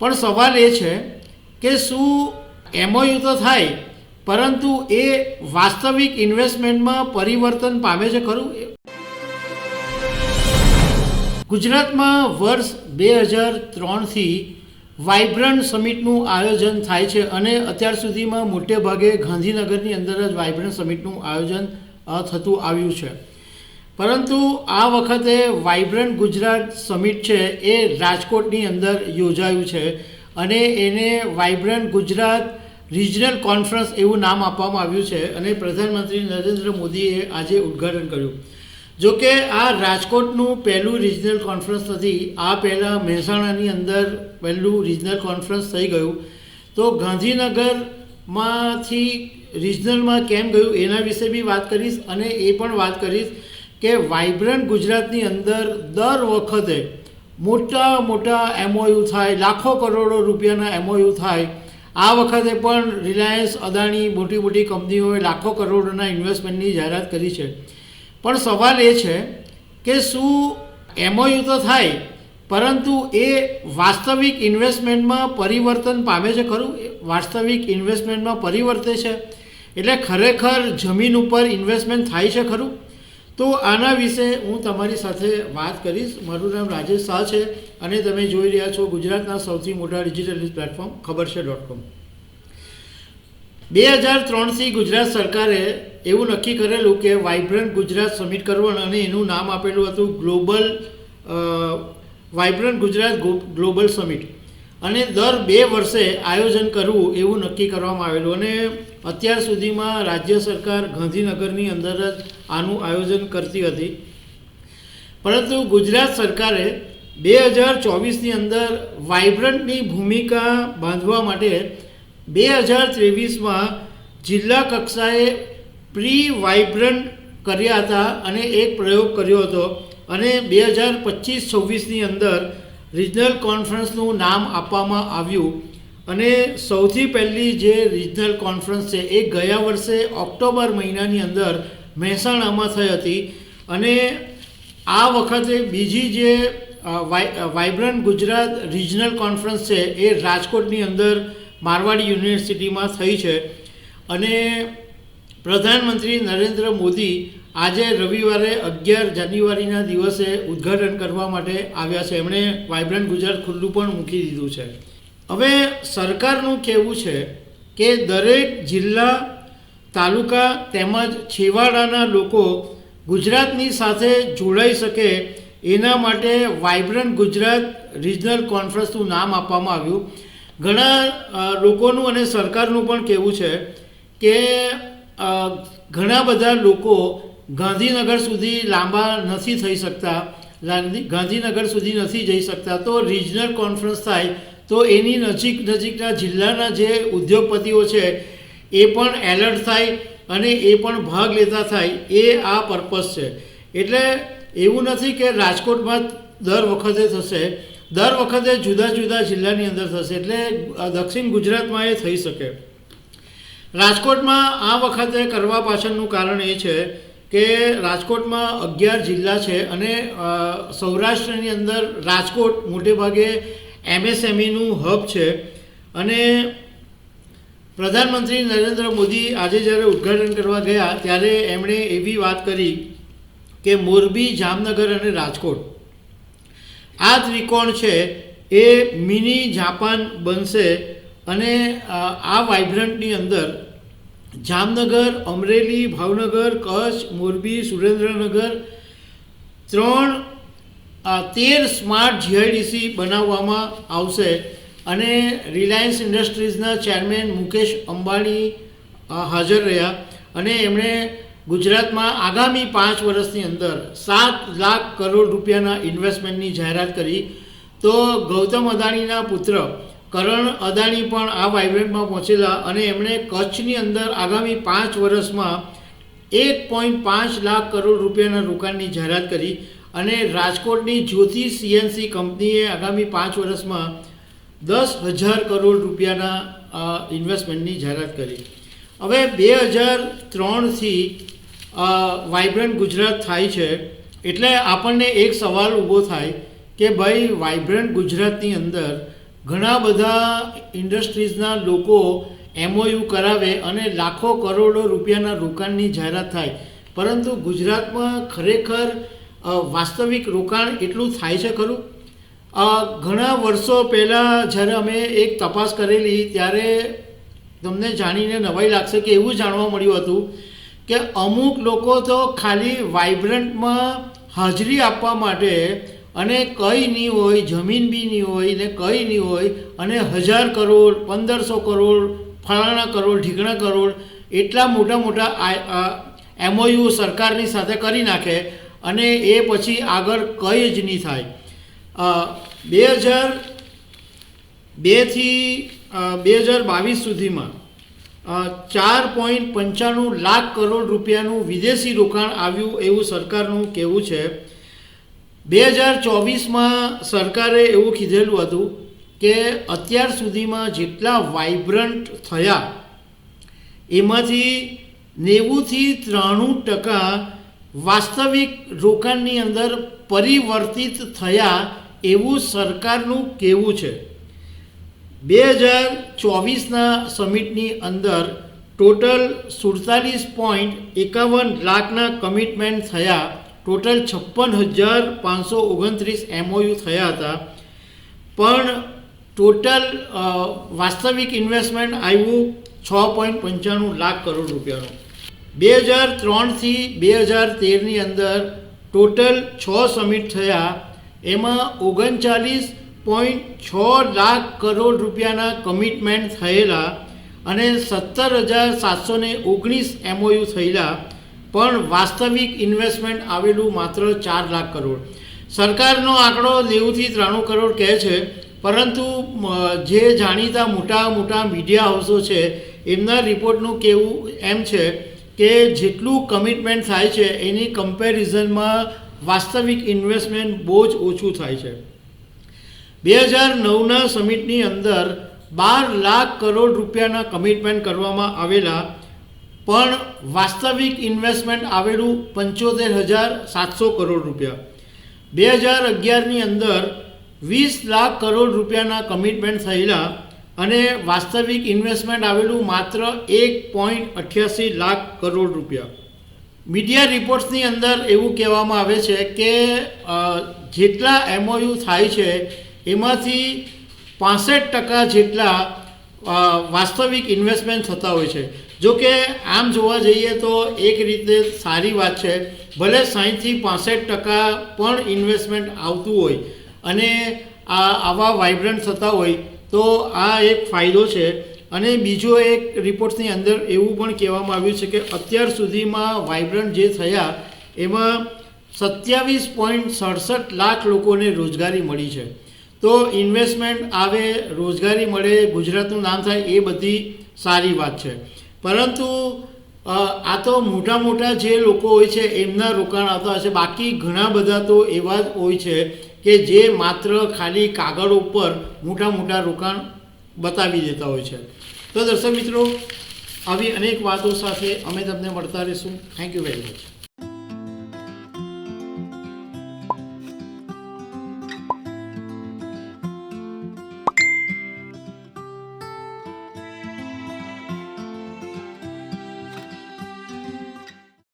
પણ સવાલ એ છે કે શું એમઓયુ તો થાય, પરંતુ એ વાસ્તવિક ઇન્વેસ્ટમેન્ટમાં પરિવર્તન પામે છે ખરું? ગુજરાતમાં વર્ષ બે હજાર ત્રણથી વાઇબ્રન્ટ સમિટનું આયોજન થાય છે અને અત્યાર સુધીમાં મોટે ભાગે ગાંધીનગરની અંદર જ વાઇબ્રન્ટ સમિટનું આયોજન થતું આવ્યું છે. પરંતુ આ વખતે વાઇબ્રન્ટ ગુજરાત સમિટ છે એ રાજકોટની અંદર યોજાયું છે અને એને વાઇબ્રન્ટ ગુજરાત રિજનલ કોન્ફરન્સ એવું નામ આપવામાં આવ્યું છે અને પ્રધાનમંત્રી નરેન્દ્ર મોદીએ આજે ઉદ્ઘાટન કર્યું. જો કે આ રાજકોટનું પહેલું રિજનલ કોન્ફરન્સ નથી, આ પહેલાં મહેસાણાની અંદર પહેલું રિજનલ કોન્ફરન્સ થઈ ગયું. તો ગાંધીનગરમાંથી રિજનલમાં કેમ ગયું એના વિશે બી વાત કરીશ અને એ પણ વાત કરીશ. કે વાઇબ્રન્ટ ગુજરાતની અંદર દર વખતે મોટા મોટા એમઓયુ થાય, લાખો કરોડો રૂપિયાના એમઓયુ થાય. આ વખતે પણ રિલાયન્સ અદાણી મોટી મોટી કંપનીઓએ લાખો કરોડોના ઇન્વેસ્ટમેન્ટની જાહેરાત કરી છે. પણ સવાલ એ છે કે શું એમઓયુ તો થાય, પરંતુ એ વાસ્તવિક ઇન્વેસ્ટમેન્ટમાં પરિવર્તન પામે છે ખરું? વાસ્તવિક ઇન્વેસ્ટમેન્ટમાં પરિવર્તે છે? એટલે ખરેખર જમીન ઉપર ઇન્વેસ્ટમેન્ટ થાય છે ખરું? તો આના વિશે હું તમારી સાથે વાત કરીશ. મારું નામ રાજેશ શાહ છે અને તમે જોઈ રહ્યા છો ગુજરાતના સૌથી મોટા ડિજિટલ ન્યૂઝ પ્લેટફોર્મ ખબર છે ડોટ કોમ બે હજાર ત્રણથી ગુજરાત સરકારે એવું નક્કી કરેલું કે વાઇબ્રન્ટ ગુજરાત સમિટ કરવાનું અને એનું નામ આપેલું હતું global vibrant Gujarat global summit અને દર બે વર્ષે આયોજન કરવું એવું નક્કી કરવામાં આવેલું. અને અત્યાર સુધીમાં રાજ્ય સરકાર ગાંધીનગરની અંદર જ આનું આયોજન કરતી હતી. પરંતુ ગુજરાત સરકારે બે હજાર ચોવીસની અંદર વાઇબ્રન્ટની ભૂમિકા બાંધવા માટે બે હજાર ત્રેવીસમાં જિલ્લા કક્ષાએ પ્રી વાઇબ્રન્ટ કર્યા હતા અને એક પ્રયોગ કર્યો હતો અને બે હજાર પચીસ છવ્વીસની અંદર રિજનલ કોન્ફરન્સનું નામ આપવામાં આવ્યું. અને સૌથી પહેલી જે રિજનલ કોન્ફરન્સ છે એ ગયા વર્ષે ઓક્ટોબર મહિનાની અંદર મહેસાણામાં થઈ હતી. અને આ વખતે બીજી જે વાય વાઇબ્રન્ટ ગુજરાત રિજનલ કોન્ફરન્સ છે એ રાજકોટની અંદર મારવાડી યુનિવર્સિટીમાં થઈ છે. અને પ્રધાનમંત્રી નરેન્દ્ર મોદી આજે રવિવારે અગિયાર જાન્યુઆરીના દિવસે ઉદ્ઘાટન કરવા માટે આવ્યા છે. એમણે વાઇબ્રન્ટ ગુજરાત ખુલ્લું પણ મૂકી દીધું છે. હવે સરકારનું કહેવું છે કે દરેક જિલ્લા, તાલુકા તેમજ છેવાડાના લોકો ગુજરાતની સાથે જોડાઈ શકે એના માટે વાઇબ્રન્ટ ગુજરાત રિજનલ કોન્ફરન્સનું નામ આપવામાં આવ્યું. ઘણા લોકોનું અને સરકારનું પણ કહેવું છે કે ઘણા બધા લોકો ગાંધીનગર સુધી લાંબા નથી થઈ શકતા. ગાંધી- ગાંધીનગર સુધી નથી જઈ શકતા. તો રિજનલ કોન્ફરન્સ થાય તો એની નજીક નજીકના જિલ્લાના જે ઉદ્યોગપતિઓ છે, એ પણ એલર્ટ થાય અને એ પણ ભાગ લેતા થાય, એ આ પર્પઝ છે. એટલે એવું નથી કે રાજકોટમાં દર વખતે થશે, દર વખતે જુદા જુદા જિલ્લાની અંદર થશે, એટલે દક્ષિણ ગુજરાતમાં એ થઈ શકે. રાજકોટમાં આ વખતે કરવા પાછળનું કારણ એ છે કે રાજકોટમાં અગિયાર જિલ્લા છે અને સૌરાષ્ટ્રની અંદર રાજકોટ મોટે ભાગે એમએસએમઈનું હબ છે. અને પ્રધાનમંત્રી નરેન્દ્ર મોદી આજે જ્યારે ઉદ્ઘાટન કરવા ગયા, ત્યારે એમણે એવી વાત કરી કે મોરબી, જામનગર અને રાજકોટ. આ ત્રિકોણ છે, એ મિની જાપાન બનશે અને આ વાઇબ્રન્ટની અંદર જામનગર, અમરેલી, ભાવનગર, કચ્છ, મોરબી, સુરેન્દ્રનગર, ત્રણ તેર સ્માર્ટ જીઆઈડીસી બનાવવામાં આવશે અને રિલાયન્સ ઇન્ડસ્ટ્રીઝના ચેરમેન મુકેશ અંબાણી હાજર રહ્યા અને એમણે ગુજરાતમાં આગામી પાંચ વર્ષની અંદર સાત લાખ કરોડ રૂપિયાના ઇન્વેસ્ટમેન્ટની જાહેરાત કરી. તો ગૌતમ અદાણીના પુત્ર કરણ અદાણી પણ આ વાઇબ્રન્ટમાં પહોંચેલા અને એમણે કચ્છની અંદર આગામી પાંચ વર્ષમાં એક પોઈન્ટ પાંચ લાખ કરોડ રૂપિયાના રોકાણની જાહેરાત કરી. અને રાજકોટની જ્યોતિ સીએનસી કંપનીએ આગામી પાંચ વર્ષમાં દસ હજાર કરોડ રૂપિયાના ઇન્વેસ્ટમેન્ટની જાહેરાત કરી. હવે બે હજાર ત્રણથી વાઇબ્રન્ટ ગુજરાત થાય છે, એટલે આપણને એક સવાલ ઊભો થાય કે ભાઈ વાઇબ્રન્ટ ગુજરાતની અંદર ઘણા બધા ઇન્ડસ્ટ્રીઝના લોકો એમઓયુ કરાવે અને લાખો કરોડો રૂપિયાના રોકાણની જાહેરાત થાય. પરંતુ ગુજરાતમાં ખરેખર વાસ્તવિક રોકાણ એટલું થાય છે ખરું? ઘણા વર્ષો પહેલાં જ્યારે અમે એક તપાસ કરેલી, ત્યારે તમને જાણીને નવાઈ લાગશે કે એવું જાણવા મળ્યું હતું કે અમુક લોકો તો ખાલી વાઇબ્રન્ટમાં હાજરી આપવા માટે અને કંઈ નહીં હોય, જમીન બી નહીં હોય ને કંઈ નહીં હોય અને હજાર કરોડ, પંદરસો કરોડ, ફલાણા કરોડ ઢીકણા કરોડ એટલા મોટા મોટા એમઓયુ સરકારની સાથે કરી નાખે અને એ પછી આગળ કંઈ જ નહીં થાય. બે હજાર બેથી બે હજાર બાવીસ સુધીમાં ચાર પોઈન્ટ પંચાણું લાખ કરોડ રૂપિયાનું વિદેશી રોકાણ આવ્યું એવું સરકારનું કહેવું છે. બે હજાર ચોવીસમાં સરકારે એવું કીધેલું હતું કે અત્યાર સુધીમાં જેટલા વાઇબ્રન્ટ થયા, એમાંથી નેવુંથી ત્રાણું ટકા વાસ્તવિક રોકાણની અંદર પરિવર્તિત થયા એવું સરકારનું કહેવું છે. બે હજાર ચોવીસના સમિટની અંદર ટોટલ સુડતાલીસ પોઈન્ટ એકાવન લાખના કમિટમેન્ટ થયા. ટોટલ છપ્પન હજાર પાંચસો ઓગણત્રીસ એમઓયુ થયા હતા. પણ ટોટલ વાસ્તવિક ઇન્વેસ્ટમેન્ટ આવ્યું છ પોઈન્ટ પંચાણું લાખ કરોડ રૂપિયાનું. બે હજાર ત્રણથી બે હજાર તેરની અંદર ટોટલ છ સમિટ થયા. એમાં ઓગણચાલીસ પોઈન્ટ છ લાખ કરોડ રૂપિયાના કમિટમેન્ટ થયેલા અને સત્તર હજાર સાતસો ને ઓગણીસ એમઓયુ થયેલા. પણ વાસ્તવિક ઇન્વેસ્ટમેન્ટ આવેલું માત્ર ચાર લાખ કરોડ. સરકારનો આંકડો નેવુંથી ત્રાણું કરોડ કહે છે, પરંતુ જે જાણીતા મોટા મોટા મીડિયા હાઉસો છે, એમના રિપોર્ટનું કહેવું એમ છે કે જેટલું કમિટમેન્ટ થાય છે, એની કમ્પેરિઝનમાં વાસ્તવિક ઇન્વેસ્ટમેન્ટ બહુ જ ઓછું થાય છે. બે હજાર નવના સમિટની અંદર બાર લાખ કરોડ રૂપિયાના કમિટમેન્ટ કરવામાં આવેલા, પણ વાસ્તવિક ઇન્વેસ્ટમેન્ટ આવેલું પંચોતેર હજાર સાતસો કરોડ રૂપિયા. બે હજાર અગિયારની અંદર વીસ લાખ કરોડ રૂપિયાના કમિટમેન્ટ થયેલા અને વાસ્તવિક ઇન્વેસ્ટમેન્ટ આવેલું માત્ર એક પોઈન્ટ અઠ્યાસી લાખ કરોડ રૂપિયા. મીડિયા રિપોર્ટ્સની અંદર એવું કહેવામાં આવે છે કે જેટલા એમઓયુ થાય છે, એમાંથી પાસઠ ટકા જેટલા વાસ્તવિક ઇન્વેસ્ટમેન્ટ થતા હોય છે. જો કે આમ જોવા જઈએ તો એક રીતે સારી વાત છે, ભલે સાહીઠથી પાસઠ ટકા પણ ઇન્વેસ્ટમેન્ટ આવતું હોય અને આ, આવા વાઇબ્રન્ટ થતા હોય તો આ એક ફાયદો છે. અને બીજો એક રિપોર્ટ્સની અંદર એવું પણ કહેવામાં આવ્યું છે કે અત્યાર સુધીમાં વાઇબ્રન્ટ જે થયા, એમાં સત્યાવીસ પોઈન્ટ સડસઠ લાખ લોકોને રોજગારી મળી છે. તો ઇન્વેસ્ટમેન્ટ આવે, રોજગારી મળે, ગુજરાતનું નામ થાય, એ બધી સારી વાત છે. પરંતુ આ તો મોટા મોટા જે લોકો હોય છે, એમના રોકાણ આવતા હશે બાકી ઘણા બધા તો એવા જ હોય છે કે જે માત્ર ખાલી કાગળ ઉપર મોટા મોટા રોકાણ બતાવી દેતા હોય છે. તો દર્શક મિત્રો, આવી અનેક વાતો સાથે અમે તમને મળતા રહીશું. Thank you very much